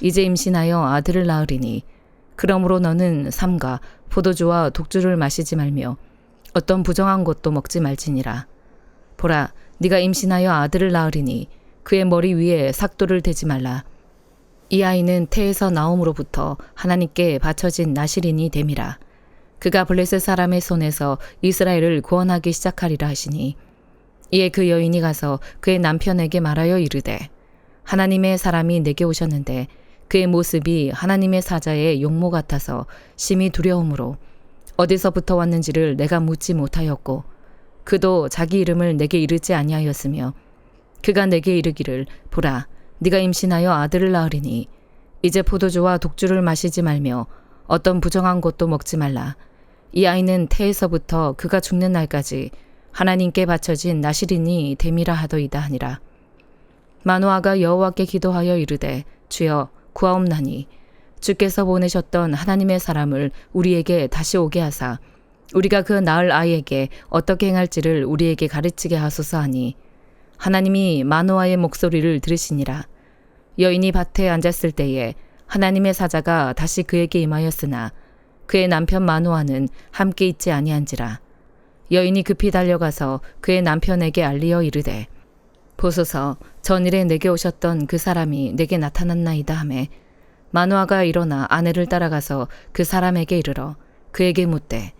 이제 임신하여 아들을 낳으리니 그러므로 너는 삼가 포도주와 독주를 마시지 말며 어떤 부정한 것도 먹지 말지니라. 보라 네가 임신하여 아들을 낳으리니 그의 머리 위에 삭도를 대지 말라. 이 아이는 태에서 나옴으로부터 하나님께 바쳐진 나시린이 됨이라. 그가 블레셋 사람의 손에서 이스라엘을 구원하기 시작하리라 하시니 이에 그 여인이 가서 그의 남편에게 말하여 이르되 하나님의 사람이 내게 오셨는데 그의 모습이 하나님의 사자의 용모 같아서 심히 두려움으로 어디서부터 왔는지를 내가 묻지 못하였고 그도 자기 이름을 내게 이르지 아니하였으며 그가 내게 이르기를 보라 네가 임신하여 아들을 낳으리니 이제 포도주와 독주를 마시지 말며 어떤 부정한 것도 먹지 말라. 이 아이는 태에서부터 그가 죽는 날까지 하나님께 바쳐진 나시린이 됨이라 하더이다 하니라. 마노아가 여호와께 기도하여 이르되 주여 구하옵나니 주께서 보내셨던 하나님의 사람을 우리에게 다시 오게 하사 우리가 그 낳을 아이에게 어떻게 행할지를 우리에게 가르치게 하소서 하니 하나님이 마노아의 목소리를 들으시니라. 여인이 밭에 앉았을 때에 하나님의 사자가 다시 그에게 임하였으나 그의 남편 마노아는 함께 있지 아니한지라. 여인이 급히 달려가서 그의 남편에게 알리어 이르되 보소서. 전일에 내게 오셨던 그 사람이 내게 나타났나이다 하매 마누아가 일어나 아내를 따라가서 그 사람에게 이르러 그에게 묻되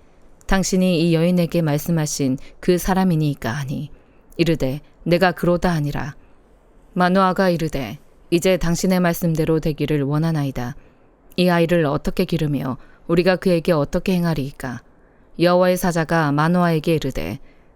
당신이 이 여인에게 말씀하신 그 사람이니까 하니 이르되 내가 그로다 하니라. 마누아가 이르되 이제 당신의 말씀대로 되기를 원하나이다. 이 아이를 어떻게 기르며 우리가 그에게 어떻게 행하리이까? 여호와의 사자가 마누아에게 이르되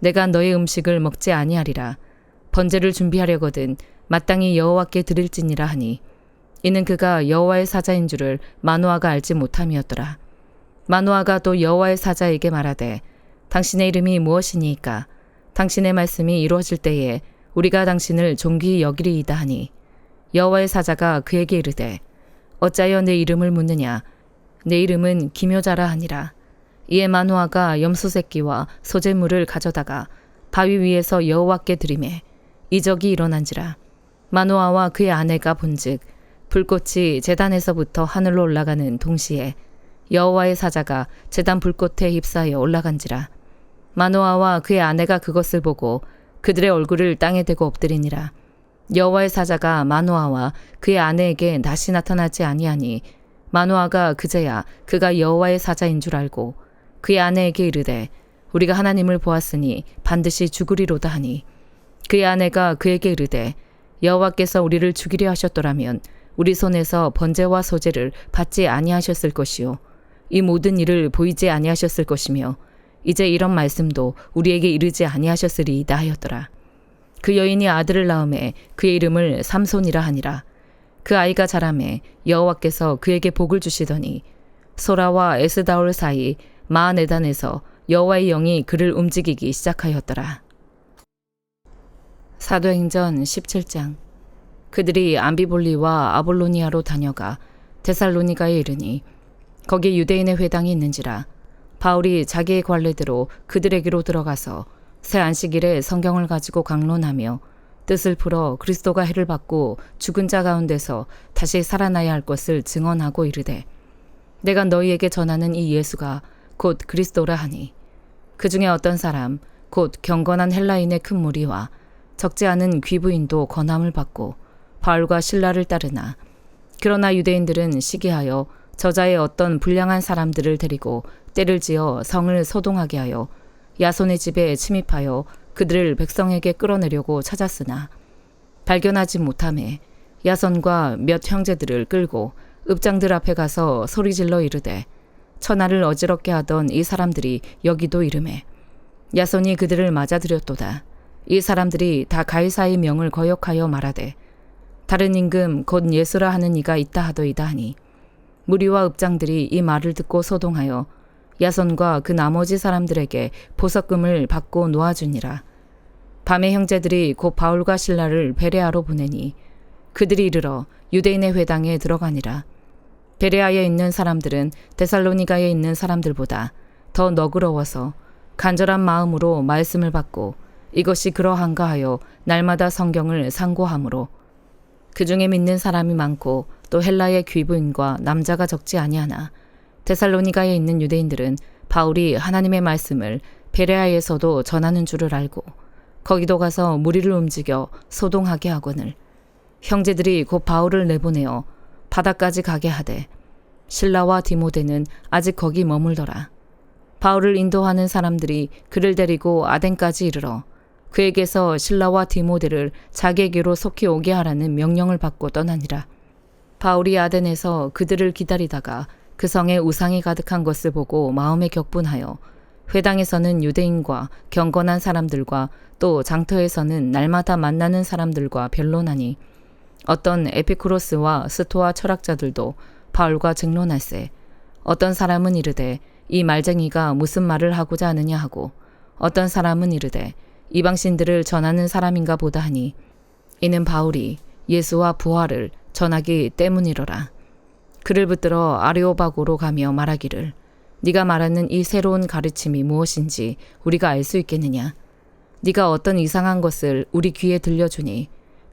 내가 너의 음식을 먹지 아니하리라. 번제를 준비하려거든 마땅히 여호와께 드릴지니라 하니. 이는 그가 여호와의 사자인 줄을 마노아가 알지 못함이었더라. 마노아가 또 여호와의 사자에게 말하되 당신의 이름이 무엇이니이까? 당신의 말씀이 이루어질 때에 우리가 당신을 존귀히 여기리이다 하니. 여호와의 사자가 그에게 이르되 어찌하여 내 이름을 묻느냐? 내 이름은 기묘자라 하니라 이에 마노아가 염소 새끼와 소재물을 가져다가 바위 위에서 여호와께 드림에 이적이 일어난지라 마노아와 그의 아내가 본즉 불꽃이 제단에서부터 하늘로 올라가는 동시에 여호와의 사자가 제단 불꽃에 휩싸여 올라간지라 마노아와 그의 아내가 그것을 보고 그들의 얼굴을 땅에 대고 엎드리니라. 여호와의 사자가 마노아와 그의 아내에게 다시 나타나지 아니하니 마노아가 그제야 그가 여호와의 사자인 줄 알고 그의 아내에게 이르되 우리가 하나님을 보았으니 반드시 죽으리로다 하니. 그의 아내가 그에게 이르되 여호와께서 우리를 죽이려 하셨더라면 우리 손에서 번제와 소제를 받지 아니하셨을 것이요. 이 모든 일을 보이지 아니하셨을 것이며 이제 이런 말씀도 우리에게 이르지 아니하셨으리이다 하였더라. 그 여인이 아들을 낳음에 그의 이름을 삼손이라 하니라. 그 아이가 자라매 여호와께서 그에게 복을 주시더니 소라와 에스다올 사이 마아네단에서 여호와의 영이 그를 움직이기 시작하였더라. 사도행전 17장 그들이 암비볼리와 아볼로니아로 다녀가 데살로니가에 이르니 거기 유대인의 회당이 있는지라 바울이 자기의 관례대로 그들에게로 들어가서 새 안식일에 성경을 가지고 강론하며 뜻을 풀어 그리스도가 해를 받고 죽은 자 가운데서 다시 살아나야 할 것을 증언하고 이르되 내가 너희에게 전하는 이 예수가 곧 그리스도라 하니. 그 중에 어떤 사람 곧 경건한 헬라인의 큰 무리와 적지 않은 귀부인도 권함을 받고 바울과 신라를 따르나 그러나 유대인들은 시기하여 저자의 어떤 불량한 사람들을 데리고 때를 지어 성을 소동하게 하여 야손의 집에 침입하여 그들을 백성에게 끌어내려고 찾았으나 발견하지 못함에 야손과 몇 형제들을 끌고 읍장들 앞에 가서 소리질러 이르되 천하를 어지럽게 하던 이 사람들이 여기도 이름에 야손이 그들을 맞아들였도다. 이 사람들이 다 가이사의 명을 거역하여 말하되 다른 임금 곧 예수라 하는 이가 있다 하더이다 하니 무리와 읍장들이 이 말을 듣고 소동하여 야손과 그 나머지 사람들에게 보석금을 받고 놓아주니라. 밤에 형제들이 곧 바울과 신라를 베레아로 보내니 그들이 이르러 유대인의 회당에 들어가니라. 베레아에 있는 사람들은 데살로니가에 있는 사람들보다 더 너그러워서 간절한 마음으로 말씀을 받고 이것이 그러한가 하여 날마다 성경을 상고하므로 그 중에 믿는 사람이 많고 또 헬라의 귀부인과 남자가 적지 아니하나 데살로니가에 있는 유대인들은 바울이 하나님의 말씀을 베레아에서도 전하는 줄을 알고 거기도 가서 무리를 움직여 소동하게 하거늘 형제들이 곧 바울을 내보내어 바다까지 가게 하되 신라와 디모데는 아직 거기 머물더라. 바울을 인도하는 사람들이 그를 데리고 아덴까지 이르러 그에게서 신라와 디모데를 자기에게로 속히 오게 하라는 명령을 받고 떠나니라. 바울이 아덴에서 그들을 기다리다가 그 성에 우상이 가득한 것을 보고 마음에 격분하여 회당에서는 유대인과 경건한 사람들과 또 장터에서는 날마다 만나는 사람들과 변론하니 어떤 에피쿠로스와 스토아 철학자들도 바울과 증론할세 어떤 사람은 이르되 이 말쟁이가 무슨 말을 하고자 하느냐 하고 어떤 사람은 이르되 이방신들을 전하는 사람인가 보다 하니 이는 바울이 예수와 부활을 전하기 때문이로라. 그를 붙들어 아레오바고로 가며 말하기를 네가 말하는 이 새로운 가르침이 무엇인지 우리가 알 수 있겠느냐? 네가 어떤 이상한 것을 우리 귀에 들려주니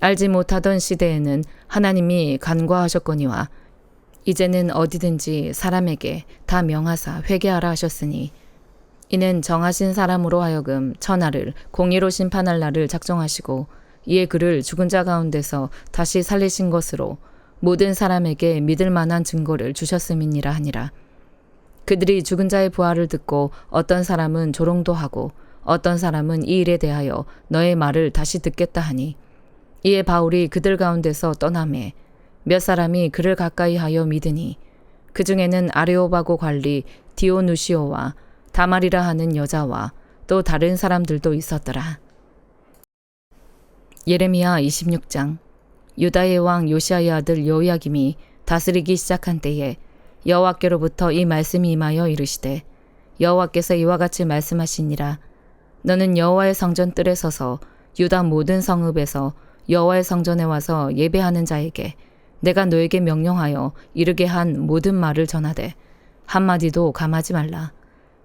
알지 못하던 시대에는 하나님이 간과하셨거니와 이제는 어디든지 사람에게 다 명하사 회개하라 하셨으니 이는 정하신 사람으로 하여금 천하를 공의로 심판할 날을 작정하시고 이에 그를 죽은 자 가운데서 다시 살리신 것으로 모든 사람에게 믿을 만한 증거를 주셨음이니라 하니라. 그들이 죽은 자의 부활을 듣고 어떤 사람은 조롱도 하고 어떤 사람은 이 일에 대하여 너의 말을 다시 듣겠다 하니 이에 바울이 그들 가운데서 떠남에 몇 사람이 그를 가까이 하여 믿으니 그 중에는 아레오바고 관리 디오누시오와 다말이라 하는 여자와 또 다른 사람들도 있었더라. 예레미야 26장 유다의 왕 요시아의 아들 요야김이 다스리기 시작한 때에 여호와께로부터 이 말씀이 임하여 이르시되 여호와께서 이와 같이 말씀하시니라 너는 여호와의 성전 뜰에 서서 유다 모든 성읍에서 여호와의 성전에 와서 예배하는 자에게 내가 너에게 명령하여 이르게 한 모든 말을 전하되 한마디도 감하지 말라.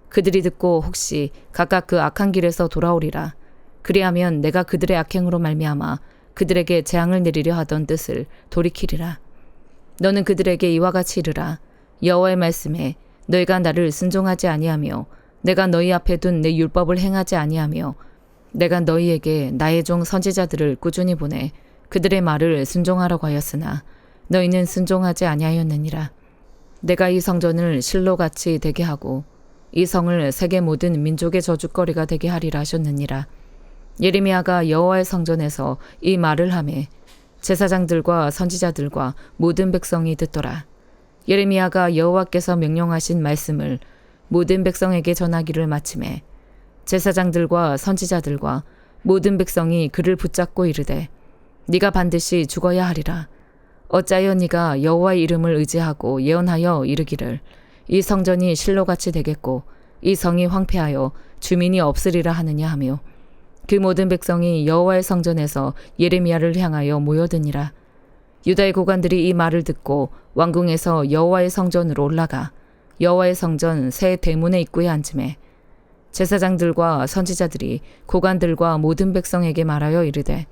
그들이 듣고 혹시 각각 그 악한 길에서 돌아오리라. 그리하면 내가 그들의 악행으로 말미암아 그들에게 재앙을 내리려 하던 뜻을 돌이키리라. 너는 그들에게 이와 같이 이르라. 여호와의 말씀에 너희가 나를 순종하지 아니하며 내가 너희 앞에 둔 내 율법을 행하지 아니하며 내가 너희에게 나의 종 선지자들을 꾸준히 보내 그들의 말을 순종하라고 하였으나 너희는 순종하지 아니하였느니라. 내가 이 성전을 실로같이 되게 하고 이 성을 세계 모든 민족의 저주거리가 되게 하리라 하셨느니라. 예레미야가 여호와의 성전에서 이 말을 하매 제사장들과 선지자들과 모든 백성이 듣더라. 예레미야가 여호와께서 명령하신 말씀을 모든 백성에게 전하기를 마침에 제사장들과 선지자들과 모든 백성이 그를 붙잡고 이르되 네가 반드시 죽어야 하리라. 어찌하여 네가 여호와의 이름을 의지하고 예언하여 이르기를 이 성전이 실로같이 되겠고 이 성이 황폐하여 주민이 없으리라 하느냐 하며 그 모든 백성이 여호와의 성전에서 예레미야를 향하여 모여드니라. 유다의 고관들이 이 말을 듣고 왕궁에서 여호와의 성전으로 올라가 여호와의 성전 새 대문의 입구에 앉음에 제사장들과 선지자들이 고관들과 모든 백성에게 말하여 이르되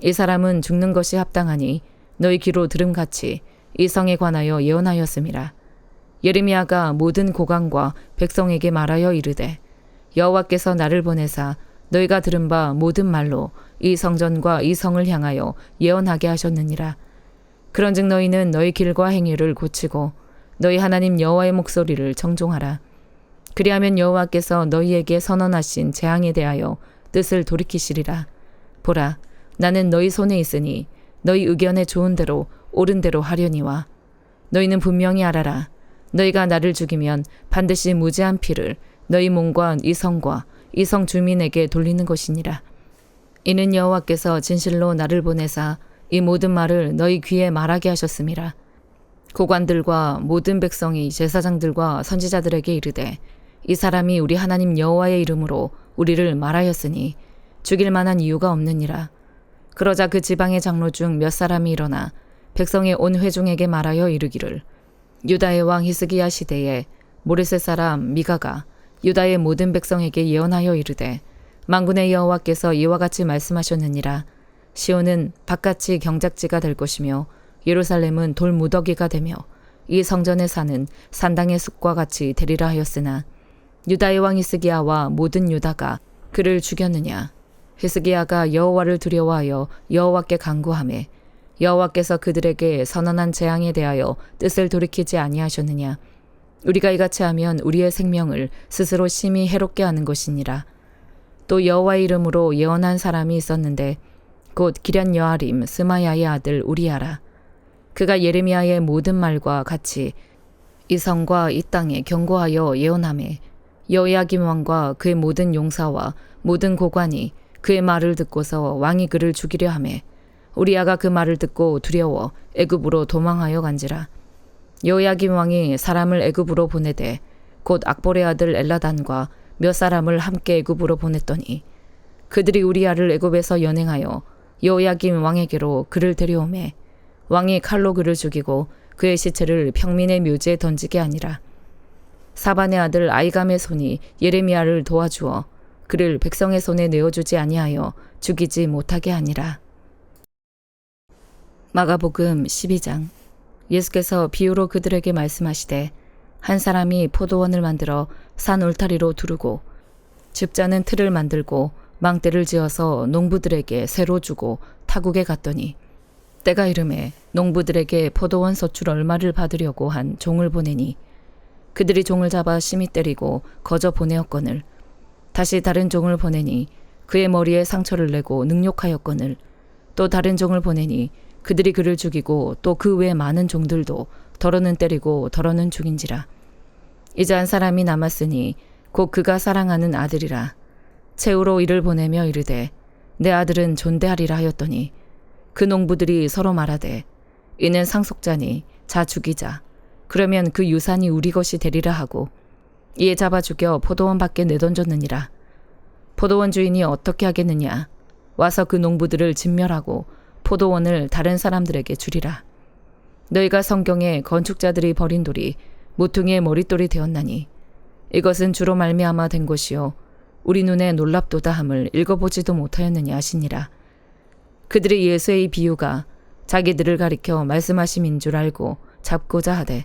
이 사람은 죽는 것이 합당하니 너희 귀로 들음같이 이 성에 관하여 예언하였음이라. 예레미야가 모든 고관과 백성에게 말하여 이르되 여호와께서 나를 보내사 너희가 들은 바 모든 말로 이 성전과 이 성을 향하여 예언하게 하셨느니라. 그런즉 너희는 너희 길과 행위를 고치고 너희 하나님 여호와의 목소리를 정종하라. 그리하면 여호와께서 너희에게 선언하신 재앙에 대하여 뜻을 돌이키시리라. 보라, 나는 너희 손에 있으니 너희 의견에 좋은 대로 옳은 대로 하려니와 너희는 분명히 알아라. 너희가 나를 죽이면 반드시 무죄한 피를 너희 몸과 이 성과 이 성 주민에게 돌리는 것이니라. 이는 여호와께서 진실로 나를 보내사 이 모든 말을 너희 귀에 말하게 하셨음이라. 고관들과 모든 백성이 제사장들과 선지자들에게 이르되 이 사람이 우리 하나님 여호와의 이름으로 우리를 말하였으니 죽일 만한 이유가 없느니라. 그러자 그 지방의 장로 중 몇 사람이 일어나 백성의 온 회중에게 말하여 이르기를 유다의 왕 히스기야 시대에 모레셋 사람 미가가 유다의 모든 백성에게 예언하여 이르되 만군의 여호와께서 이와 같이 말씀하셨느니라 시온은 바깥이 경작지가 될 것이며 예루살렘은 돌무더기가 되며 이 성전에 사는 산당의 숲과 같이 되리라 하였으나 유다의 왕 히스기야와 모든 유다가 그를 죽였느냐? 히스기야가 여호와를 두려워하여 여호와께 간구하매 여호와께서 그들에게 선언한 재앙에 대하여 뜻을 돌이키지 아니하셨느냐? 우리가 이같이 하면 우리의 생명을 스스로 심히 해롭게 하는 것이니라. 또 여호와의 이름으로 예언한 사람이 있었는데 곧 기련 여아림 스마야의 아들 우리야라. 그가 예레미야의 모든 말과 같이 이 성과 이 땅에 경고하여 예언하매 여호야김 왕과 그의 모든 용사와 모든 고관이 그의 말을 듣고서 왕이 그를 죽이려 하매 우리야가 그 말을 듣고 두려워 애굽으로 도망하여 간지라. 여호야김 왕이 사람을 애굽으로 보내되 곧 악보의 아들 엘라단과 몇 사람을 함께 애굽으로 보냈더니 그들이 우리야를 애굽에서 연행하여 여호야김 왕에게로 그를 데려오매 왕이 칼로 그를 죽이고 그의 시체를 평민의 묘지에 던지게 아니라 사반의 아들 아이감의 손이 예레미야를 도와주어 그를 백성의 손에 내어주지 아니하여 죽이지 못하게 하니라. 마가복음 12장 예수께서 비유로 그들에게 말씀하시되 한 사람이 포도원을 만들어 산 울타리로 두르고 집자는 틀을 만들고 망대를 지어서 농부들에게 새로 주고 타국에 갔더니 때가 이름에 농부들에게 포도원 서출 얼마를 받으려고 한 종을 보내니 그들이 종을 잡아 심히 때리고 거저 보내었거늘. 다시 다른 종을 보내니 그의 머리에 상처를 내고 능욕하였거늘. 또 다른 종을 보내니 그들이 그를 죽이고 또 그 외 많은 종들도 더러는 때리고 더러는 죽인지라. 이제 한 사람이 남았으니 곧 그가 사랑하는 아들이라. 채우로 이를 보내며 이르되 내 아들은 존대하리라 하였더니 그 농부들이 서로 말하되 이는 상속자니 자 죽이자 그러면 그 유산이 우리 것이 되리라 하고 이에 잡아 죽여 포도원 밖에 내던졌느니라. 포도원 주인이 어떻게 하겠느냐? 와서 그 농부들을 진멸하고 포도원을 다른 사람들에게 주리라. 너희가 성경에 건축자들이 버린 돌이 모퉁이의 머릿돌이 되었나니 이것은 주로 말미암아 된 것이요 우리 눈에 놀랍도다 함을 읽어보지도 못하였느냐 하시니라. 그들이 예수의 이 비유가 자기들을 가리켜 말씀하심인 줄 알고 잡고자 하되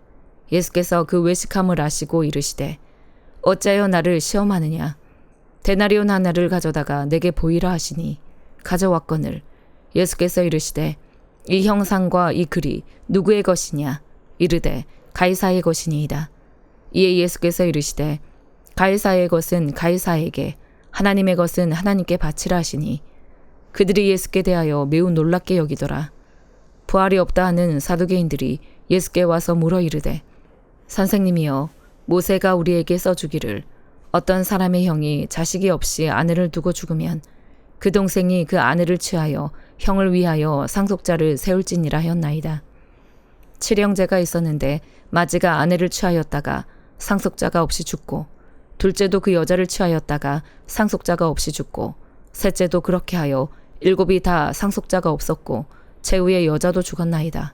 예수께서 그 외식함을 아시고 이르시되 어찌하여 나를 시험하느냐? 데나리온 하나를 가져다가 내게 보이라 하시니 가져왔거늘 예수께서 이르시되 이 형상과 이 글이 누구의 것이냐? 이르되 가이사의 것이니이다. 이에 예수께서 이르시되 가이사의 것은 가이사에게 하나님의 것은 하나님께 바치라 하시니 그들이 예수께 대하여 매우 놀랍게 여기더라. 부활이 없다 하는 사두개인들이 예수께 와서 물어 이르되 선생님이여 모세가 우리에게 써주기를 어떤 사람의 형이 자식이 없이 아내를 두고 죽으면 그 동생이 그 아내를 취하여 형을 위하여 상속자를 세울지니라 하였나이다. 칠형제가 있었는데 마지가 아내를 취하였다가 상속자가 없이 죽고 둘째도 그 여자를 취하였다가 상속자가 없이 죽고 셋째도 그렇게 하여 일곱이 다 상속자가 없었고 최후의 여자도 죽었나이다.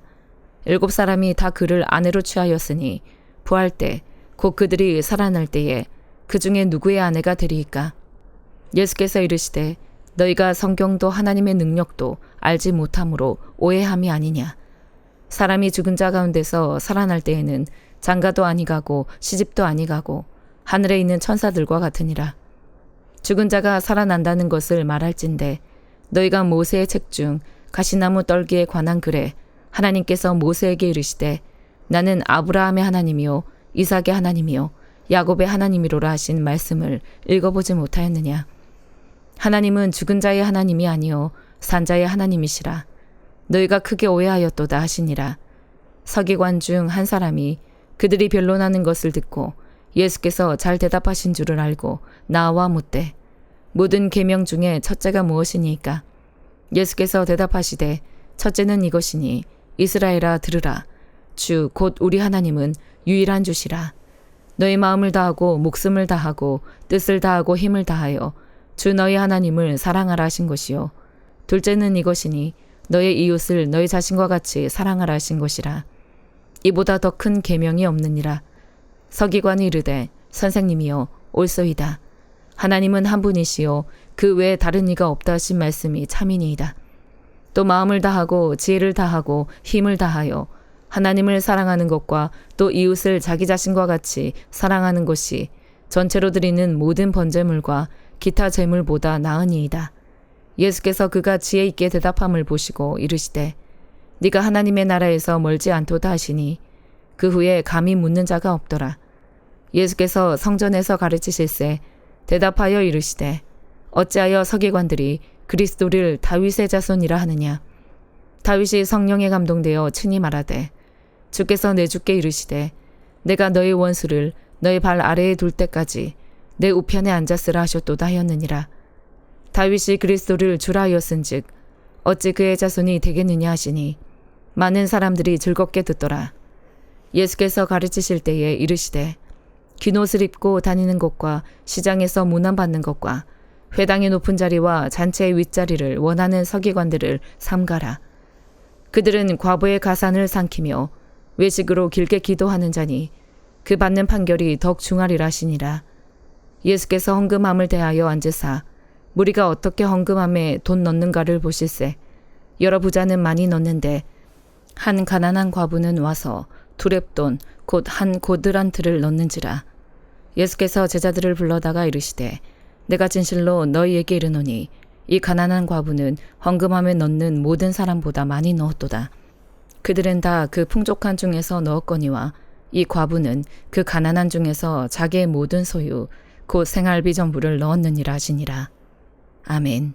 일곱 사람이 다 그를 아내로 취하였으니 부할 때곧 그들이 살아날 때에 그 중에 누구의 아내가 되리이까? 예수께서 이르시되 너희가 성경도 하나님의 능력도 알지 못함으로 오해함이 아니냐. 사람이 죽은 자 가운데서 살아날 때에는 장가도 아니가고 시집도 아니가고 하늘에 있는 천사들과 같으니라. 죽은 자가 살아난다는 것을 말할진대 너희가 모세의 책 중 가시나무 떨기에 관한 글에 하나님께서 모세에게 이르시되 나는 아브라함의 하나님이요 이삭의 하나님이요 야곱의 하나님이로라 하신 말씀을 읽어보지 못하였느냐. 하나님은 죽은 자의 하나님이 아니요 산자의 하나님이시라. 너희가 크게 오해하였도다 하시니라. 서기관 중 한 사람이 그들이 변론하는 것을 듣고 예수께서 잘 대답하신 줄을 알고 나와 묻되 모든 계명 중에 첫째가 무엇이니까 예수께서 대답하시되 첫째는 이것이니 이스라엘아 들으라 주 곧 우리 하나님은 유일한 주시라. 너희 마음을 다하고 목숨을 다하고 뜻을 다하고 힘을 다하여 주 너희 하나님을 사랑하라 하신 것이요. 둘째는 이것이니 너의 이웃을 너희 자신과 같이 사랑하라 하신 것이라. 이보다 더 큰 계명이 없느니라. 서기관이 이르되 선생님이여 옳소이다. 하나님은 한 분이시요. 그 외에 다른 이가 없다 하신 말씀이 참이니이다. 또 마음을 다하고 지혜를 다하고 힘을 다하여 하나님을 사랑하는 것과 또 이웃을 자기 자신과 같이 사랑하는 것이 전체로 드리는 모든 번제물과 기타 제물보다 나으니이다. 예수께서 그가 지혜 있게 대답함을 보시고 이르시되 네가 하나님의 나라에서 멀지 않도다 하시니 그 후에 감히 묻는 자가 없더라. 예수께서 성전에서 가르치실세 대답하여 이르시되 어찌하여 서기관들이 그리스도를 다윗의 자손이라 하느냐 다윗이 성령에 감동되어 친히 말하되 주께서 내 주께 이르시되 내가 너의 원수를 너의 발 아래에 둘 때까지 내 우편에 앉았으라 하셨도다 하였느니라 다윗이 그리스도를 주라 하였은즉 어찌 그의 자손이 되겠느냐 하시니 많은 사람들이 즐겁게 듣더라 예수께서 가르치실 때에 이르시되 긴 옷을 입고 다니는 것과 시장에서 문안받는 것과 회당의 높은 자리와 잔치의 윗자리를 원하는 서기관들을 삼가라. 그들은 과부의 가산을 삼키며 외식으로 길게 기도하는 자니 그 받는 판결이 덕 중하리라 하시니라. 예수께서 헌금함을 대하여 앉으사 무리가 어떻게 헌금함에 돈 넣는가를 보실세. 여러 부자는 많이 넣는데 한 가난한 과부는 와서 두랩돈 곧 한 고드란트를 넣는지라. 예수께서 제자들을 불러다가 이르시되 내가 진실로 너희에게 이르노니 이 가난한 과부는 헌금함에 넣는 모든 사람보다 많이 넣었도다. 그들은 다 그 풍족한 중에서 넣었거니와 이 과부는 그 가난한 중에서 자기의 모든 소유 곧 생활비 전부를 넣었느니라 하시니라. 아멘.